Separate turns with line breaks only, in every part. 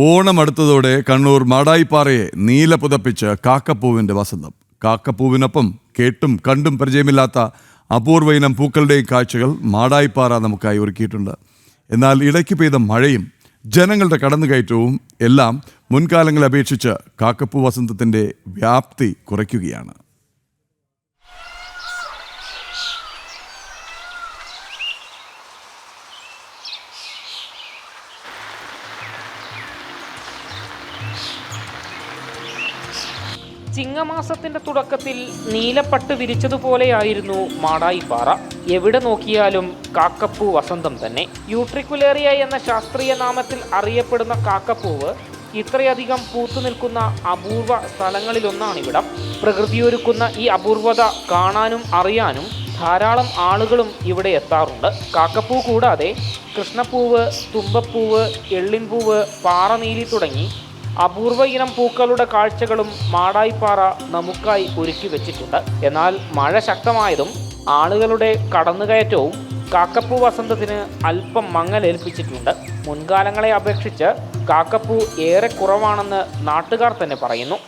ഓണം അടുത്തതോടെ കണ്ണൂർ മാടായിപ്പാറയെ നീല പുതപ്പിച്ച് കാക്കപ്പൂവിന്റെ വസന്തം. കാക്കപ്പൂവിനൊപ്പം കേട്ടും കണ്ടും പരിചയമില്ലാത്ത അപൂർവ ഇനം പൂക്കളുടെയും കാഴ്ചകൾ മാടായിപ്പാറ നമുക്കായി ഒരുക്കിയിട്ടുണ്ട്. എന്നാൽ ഇടയ്ക്ക് പെയ്ത മഴയും ജനങ്ങളുടെ കടന്നുകയറ്റവും എല്ലാം മുൻകാലങ്ങളെ അപേക്ഷിച്ച് കാക്കപ്പൂ വസന്തത്തിന്റെ വ്യാപ്തി കുറയ്ക്കുകയാണ്.
ചിങ്ങമാസത്തിന്റെ തുടക്കത്തിൽ നീലപ്പട്ട് വിരിച്ചതുപോലെയായിരുന്നു മാടായിപ്പാറ. എവിടെ നോക്കിയാലും കാക്കപ്പൂ വസന്തം തന്നെ. യൂട്രിക്കുലേറിയ എന്ന ശാസ്ത്രീയ നാമത്തിൽ അറിയപ്പെടുന്ന കാക്കപ്പൂവ് ഇത്രയധികം പൂത്തു നിൽക്കുന്ന അപൂർവ സ്ഥലങ്ങളിലൊന്നാണിവിടം. പ്രകൃതിയൊരുക്കുന്ന ഈ അപൂർവത കാണാനും അറിയാനും ധാരാളം ആളുകളും ഇവിടെ എത്താറുണ്ട്. കാക്കപ്പൂ കൂടാതെ കൃഷ്ണപ്പൂവ് തുമ്പപ്പൂവ് എള്ളിൻപൂവ് പാറനീലി തുടങ്ങി അപൂർവ ഇനം പൂക്കളുടെ കാഴ്ചകളും മാടായിപ്പാറ നമുക്കായി ഒരുക്കി വെച്ചിട്ടുണ്ട്. എന്നാൽ മഴ ശക്തമായതും ആളുകളുടെ കടന്നുകയറ്റവും കാക്കപ്പൂ വസന്തത്തിന് അല്പം മങ്ങലേൽപ്പിച്ചിട്ടുണ്ട്. മുൻകാലങ്ങളെ അപേക്ഷിച്ച് കാക്കപ്പൂ ഏറെ കുറവാണെന്ന് നാട്ടുകാർ തന്നെ പറയുന്നു.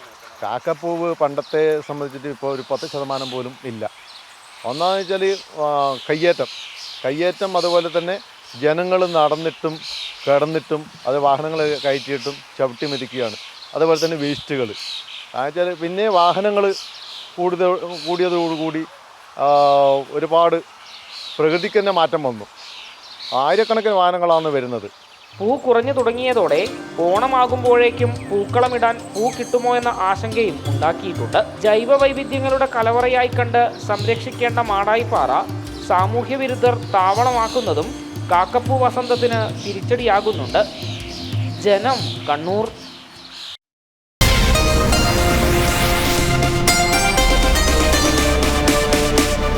കാക്കപ്പൂവ് പണ്ടത്തെ സംബന്ധിച്ചിട്ട് ഇപ്പോൾ ഒരു പത്ത് ശതമാനം പോലും ഇല്ല. ഒന്നാമെന്ന് വെച്ചാൽ കയ്യേറ്റം. കയ്യേറ്റം അതുപോലെ തന്നെ ജനങ്ങൾ നടന്നിട്ടും കിടന്നിട്ടും അത് വാഹനങ്ങൾ കയറ്റിയിട്ടും ചവിട്ടി മെതിക്കുകയാണ്. അതുപോലെ തന്നെ വേസ്റ്റുകൾ എന്നുവെച്ചാൽ പിന്നെ വാഹനങ്ങൾ കൂടുതൽ കൂടിയതോടുകൂടി ഒരുപാട് പ്രകൃതിക്ക് തന്നെ മാറ്റം വന്നു. ആയിരക്കണക്കിന് വാഹനങ്ങളാണ് വരുന്നത്.
പൂ കുറഞ്ഞു തുടങ്ങിയതോടെ ഓണമാകുമ്പോഴേക്കും പൂക്കളമിടാൻ പൂ കിട്ടുമോ എന്ന ആശങ്കയും ഉണ്ടാക്കിയിട്ടുണ്ട്. ജൈവ വൈവിധ്യങ്ങളുടെ കലവറയായി കണ്ട് സംരക്ഷിക്കേണ്ട മാടായിപ്പാറ സാമൂഹ്യവിരുദ്ധർ താവളമാക്കുന്നതും കാക്കപ്പൂ വസന്തത്തിന് തിരിച്ചടിയാകുന്നുണ്ട്. ജനം കണ്ണൂർ